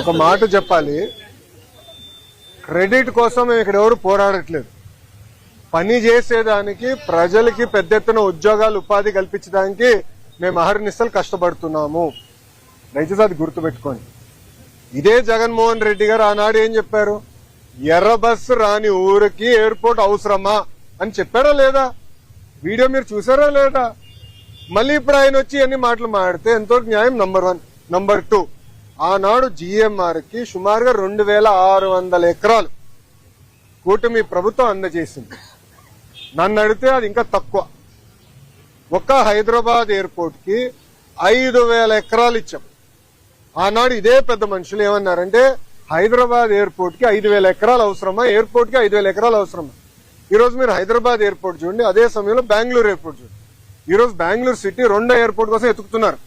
ఒక మాట చెప్పాలి. క్రెడిట్ కోసం మేము ఇక్కడ ఎవరు పోరాడట్లేదు. పని చేసేదానికి ప్రజలకి పెద్ద ఎత్తున ఉద్యోగాలు ఉపాధి కల్పించడానికి మేము అహర్నిశలు కష్టపడుతున్నాము. దయచేసి అది గుర్తుపెట్టుకోండి. ఇదే జగన్మోహన్ రెడ్డి గారు ఆనాడు ఏం చెప్పారు? ఎర్ర బస్సు రాని ఊరికి ఎయిర్పోర్ట్ అవసరమా అని చెప్పారా లేదా? వీడియో మీరు చూసారా లేదా? మళ్ళీ ఇప్పుడు ఆయన వచ్చి అన్ని మాటలు మాడితే ఎంతో న్యాయం నంబర్ వన్ నంబర్ టూ. ఆనాడు జిఎంఆర్కి సుమారుగా రెండు వేల ఆరు వందల ఎకరాలు కూటమి ప్రభుత్వం అందజేసింది. నన్ను అడిగితే అది ఇంకా తక్కువ. ఒక్క హైదరాబాద్ ఎయిర్పోర్ట్కి ఐదు వేల ఎకరాలు ఇచ్చాం. ఆనాడు ఇదే పెద్ద మనుషులు ఏమన్నారంటే హైదరాబాద్ ఎయిర్పోర్ట్కి ఐదు వేల ఎకరాలు అవసరమా? ఎయిర్పోర్ట్కి ఐదు వేల ఎకరాలు అవసరమా? ఈరోజు మీరు హైదరాబాద్ ఎయిర్పోర్ట్ చూడండి అదే సమయంలో బెంగళూరు ఎయిర్పోర్ట్ చూడండి. ఈరోజు బెంగళూరు సిటీ రెండో ఎయిర్పోర్ట్ కోసం ఎతుకుతున్నారు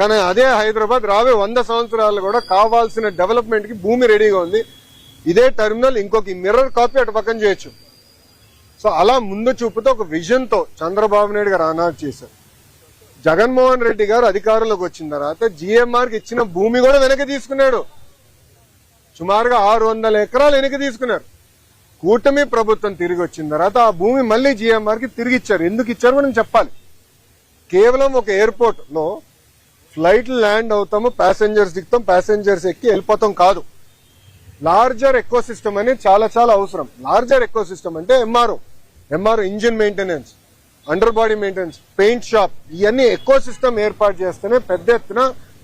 కానీ అదే హైదరాబాద్ రాబోయే వంద సంవత్సరాలు కూడా కావాల్సిన డెవలప్మెంట్కి భూమి రెడీగా ఉంది. ఇదే టెర్మినల్ ఇంకొక మిర్రర్ కాపీ అటు పక్కన చేయొచ్చు. సో అలా ముందు చూపుతో ఒక విజన్తో చంద్రబాబు నాయుడు గారు ఆనాడు చేశారు. జగన్మోహన్ రెడ్డి గారు అధికారంలోకి వచ్చిన తర్వాత జిఎంఆర్కి ఇచ్చిన భూమి కూడా వెనక్కి తీసుకున్నాడు. సుమారుగా ఆరు వందల ఎకరాలు వెనక్కి తీసుకున్నారు. కూటమి ప్రభుత్వం తిరిగి వచ్చిన తర్వాత ఆ భూమి మళ్ళీ జిఎంఆర్కి తిరిగి ఇచ్చారు. ఎందుకు ఇచ్చారు మనం చెప్పాలి. కేవలం ఒక ఎయిర్పోర్ట్లో ఫ్లైట్ ల్యాండ్ అవుతాము ప్యాసింజర్స్ దిగుతాం ప్యాసింజర్స్ ఎక్కి వెళ్ళిపోతాం కాదు. లార్జర్ ఎకో సిస్టమ్ అనేది చాలా చాలా అవసరం. లార్జర్ ఎకో సిస్టమ్ అంటే MRO. MRO engine maintenance under body maintenance paint shop ఇవన్నీ ఎకో సిస్టమ్ ఏర్పాటు చేస్తేనే పెద్ద ఎత్తున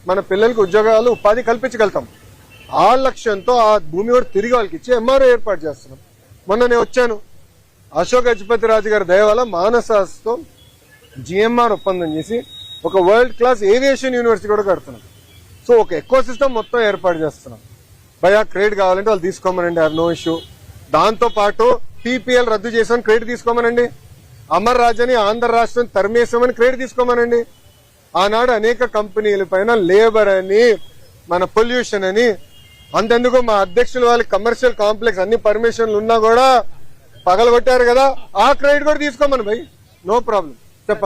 మన పిల్లలకి ఉద్యోగాలు ఉపాధి కల్పించగలుగుతాం. ఆ లక్ష్యంతో ఆ భూమి కూడా తిరిగి వాళ్ళకి ఇచ్చి ఎంఆర్ఓ ఏర్పాటు చేస్తున్నాం. మొన్న నేను వచ్చాను. అశోక్ గజపతి రాజు గారి దయ వల్ల మానసాస్తో జిఎంఆర్ ఒప్పందం చేసి ఒక వరల్డ్ క్లాస్ ఏవియేషన్ యూనివర్సిటీ కూడా కడుతున్నాం. సో ఒక ఎక్కువ సిస్టమ్ మొత్తం ఏర్పాటు చేస్తున్నాం. భయా క్రెడిట్ కావాలంటే వాళ్ళు తీసుకోమనండి ఆర్ నో ఇష్యూ దాంతో పాటు పీపీఎల్ రద్దు చేసామని క్రెడిట్ తీసుకోమనండి. అమర్ రాజాని ఆంధ్ర రాష్ట్రం తరిమేసామని క్రెడిట్ తీసుకోమనండి. ఆనాడు అనేక కంపెనీల పైన లేబర్ అని మన పొల్యూషన్ అని అంతెందుకు మా అధ్యక్షులు వాళ్ళకి కమర్షియల్ కాంప్లెక్స్ అన్ని పర్మిషన్లు ఉన్నా కూడా పగలగొట్టారు కదా ఆ క్రెడిట్ కూడా తీసుకోమని భయ్ నో ప్రాబ్లం